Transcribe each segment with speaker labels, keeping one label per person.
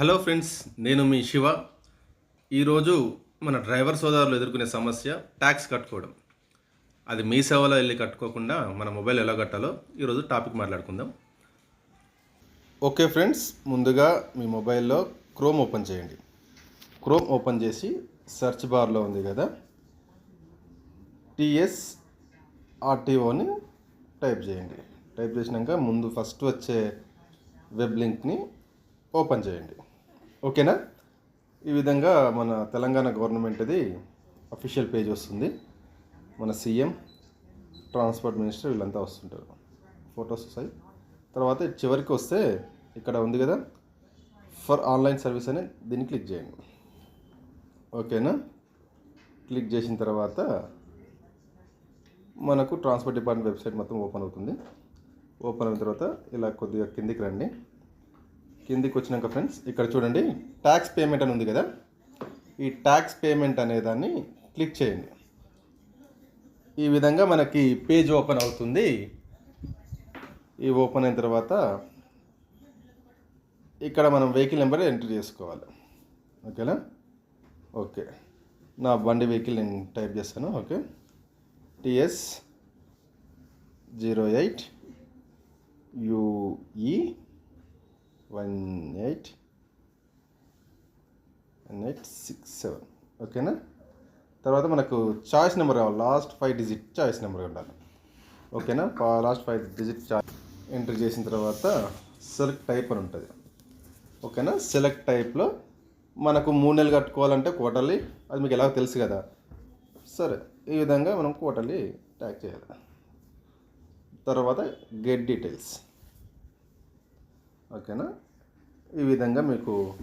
Speaker 1: Hello friends నేను మీ శివ. ఈరోజు మన డ్రైవర్ సోదరులు ఎదుర్కొనే సమస్య ట్యాక్స్ కట్టుకోవడం. అది మీ సేవలో వెళ్ళి కట్టుకోకుండా మన మొబైల్ ఎలా కట్టాలో ఈరోజు టాపిక్ మాట్లాడుకుందాం. ఓకే ఫ్రెండ్స్ ముందుగా మీ మొబైల్లో క్రోమ్ ఓపెన్ చేయండి. క్రోమ్ ఓపెన్ చేసి సెర్చ్ బార్లో ఉంది కదా టిఎస్ ఆర్టీఓని టైప్ చేయండి. టైప్ చేసినాక ముందు ఫస్ట్ వచ్చే వెబ్ లింక్ని ఓపెన్ చేయండి. ఓకేనా? ఈ విధంగా మన తెలంగాణ గవర్నమెంట్ది అఫీషియల్ పేజ్ వస్తుంది. మన సీఎం ట్రాన్స్పోర్ట్ మినిస్టర్ వీళ్ళంతా వస్తుంటారు. ఫొటోస్ వస్తాయి. తర్వాత చివరికి వస్తే ఇక్కడ ఉంది కదా ఫర్ ఆన్లైన్ సర్వీస్ అని దీన్ని క్లిక్ చేయండి. ఓకేనా? క్లిక్ చేసిన తర్వాత మనకు ట్రాన్స్పోర్ట్ డిపార్ట్మెంట్ వెబ్సైట్ మొత్తం ఓపెన్ అవుతుంది. ఓపెన్ అయిన తర్వాత ఇలా కొద్దిగా కిందికి రండి. కిందికి వచ్చినాక ఫ్రెండ్స్ ఇక్కడ చూడండి ట్యాక్స్ పేమెంట్ అని ఉంది కదా? ఈ ట్యాక్స్ పేమెంట్ అనే దాన్ని క్లిక్ చేయండి. ఈ విధంగా మనకి పేజ్ ఓపెన్ అవుతుంది. ఈ ఓపెన్ అయిన తర్వాత ఇక్కడ మనం వెహికల్ నెంబర్ ఎంటర్ చేసుకోవాలి. ఓకేనా ఓకే నా బండి వెహికల్ నేను టైప్ చేస్తాను. Okay TS zero eight UE one eight one eight six seven. ఓకేనా? తర్వాత మనకు చాయిస్ నెంబర్ కావాలి. Last five digit choice number ఉండాలి. ఓకేనా? Last five digit choice enter చేసిన తర్వాత సెలెక్ట్ టైప్ అని ఉంటుంది. ఓకేనా? సెలెక్ట్ టైప్లో మనకు మూడు నెలలు కట్టుకోవాలంటే క్వార్టర్లీ అది మీకు ఎలాగో తెలుసు కదా. సరే ఈ విధంగా మనం క్వార్టర్లీ ట్యాక్ చేయాలి. తర్వాత గెట్ డీటెయిల్స్ ఓకేనా? ఈ విధంగా మీకు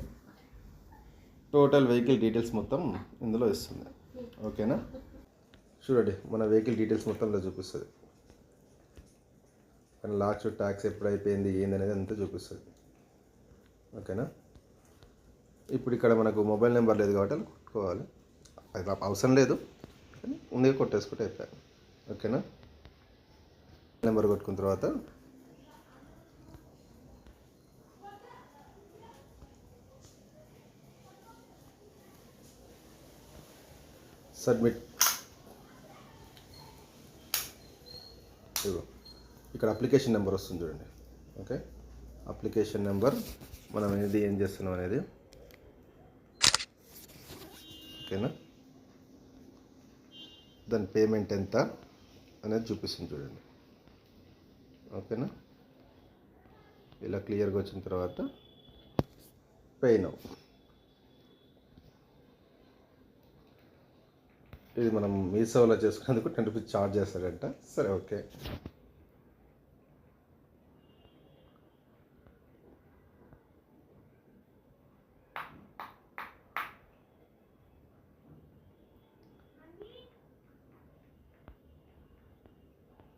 Speaker 1: టోటల్ వెహికల్ డీటెయిల్స్ మొత్తం ఇందులో ఇస్తుంది. ఓకేనా? చూడండి మన వెహికల్ డీటెయిల్స్ మొత్తం చూపిస్తుంది. కానీ లాస్ట్ ట్యాక్స్ ఎప్పుడు అయిపోయింది ఏంది అనేది అంతా చూపిస్తుంది. ఓకేనా? ఇప్పుడు ఇక్కడ మనకు మొబైల్ నెంబర్ లేదు కాబట్టి అలా కొట్టుకోవాలి. అది అవసరం లేదు ఉందిగా కొట్టేసుకుంటే అయిపోయాయి. ఓకేనా? నెంబర్ కొట్టుకున్న తర్వాత సబ్మిట్. ఇదిగో ఇక్కడ అప్లికేషన్ నెంబర్ వస్తుంది చూడండి. ఓకే? అప్లికేషన్ నెంబర్ మనం అనేది ఏం చేస్తున్నాం అనేది. ఓకేనా? దాని పేమెంట్ ఎంత అనేది చూపిస్తుంది చూడండి. ఓకేనా? ఇలా క్లియర్గా వచ్చిన తర్వాత పే నౌ. ఇది మనం మీ సేవలో చేసుకునేందుకు టెన్ రూపీస్ ఛార్జ్ చేస్తాడంట. సరే ఓకే.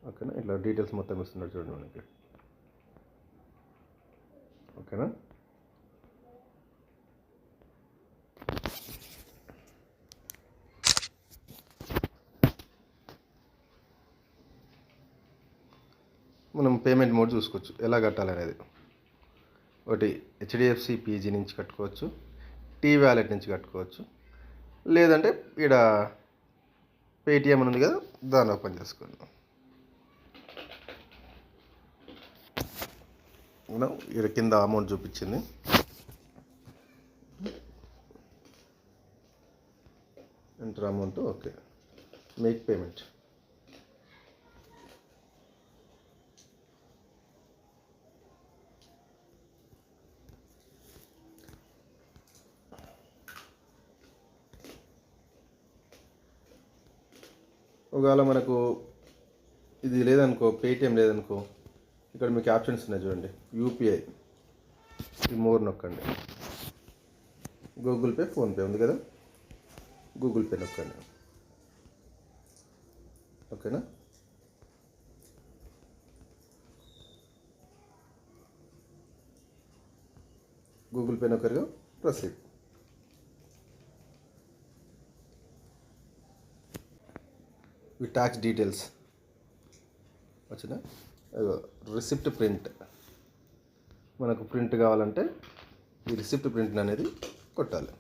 Speaker 1: ఓకేనా? ఇట్లా డీటెయిల్స్ మొత్తం ఇస్తున్నాడు చూడండి మనకి. ఓకేనా? మనం పేమెంట్ మోడ్ చూసుకోవచ్చు. ఎలా కట్టాలి అనేది ఒకటి హెచ్డిఎఫ్సి పీజీ నుంచి కట్టుకోవచ్చు. టీ వ్యాలెట్ నుంచి కట్టుకోవచ్చు. లేదంటే ఇక్కడ పేటిఎం అని ఉంది కదా దాన్ని ఓపెన్ చేసుకోండి. మనం ఇక్కడ కింద అమౌంట్ చూపించింది. Enter amount okay make payment ఒకవేళ మనకు ఇది లేదనుకో పేటిఎం లేదనుకో ఇక్కడ మీకు ఆప్షన్స్ ఉన్నాయి చూడండి. యూపీఐ. ఈ మోర్ నొక్కండి. గూగుల్ పే ఫోన్పే ఉంది కదా? గూగుల్ పే నొక్కండి. ఓకేనా? గూగుల్ పే నొక్కరుగా? ప్రొసీడ్. ఈ ట్యాక్స్ డీటెయిల్స్ వచ్చిన రిసిప్ట్ ప్రింట్ మనకు ప్రింట్ కావాలంటే ఈ రిసిప్ట్ ప్రింట్ అనేది కొట్టాలి.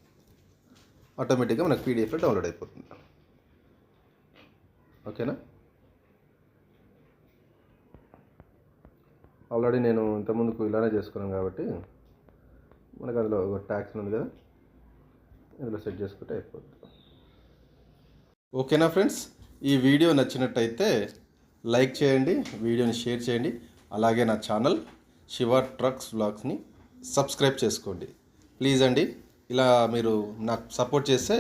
Speaker 1: ఆటోమేటిక్గా మనకు పీడిఎఫ్లో డౌన్లోడ్ అయిపోతుంది. ఓకేనా? ఆల్రెడీ నేను ఇంతకుముందుకు ఇలానే చేసుకున్నాను కాబట్టి మనకు అందులో ఒక ట్యాక్స్ ఉంది కదా ఇందులో సెట్ చేసుకుంటే అయిపోతుంది ఓకేనా ఫ్రెండ్స్ ఈ వీడియో నచ్చినట్టయితే లైక్ చేయండి వీడియోని షేర్ చేయండి. అలాగే నా ఛానల్ శివ ట్రక్స్ బ్లాగ్స్ని సబ్స్క్రైబ్ చేసుకోండి. ప్లీజ్ అండి ఇలా మీరు నాకు సపోర్ట్ చేస్తే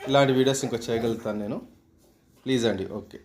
Speaker 1: ఇలాంటి వీడియోస్ ఇంకా చేయగలుగుతాను నేను. ప్లీజ్ అండి ఓకే.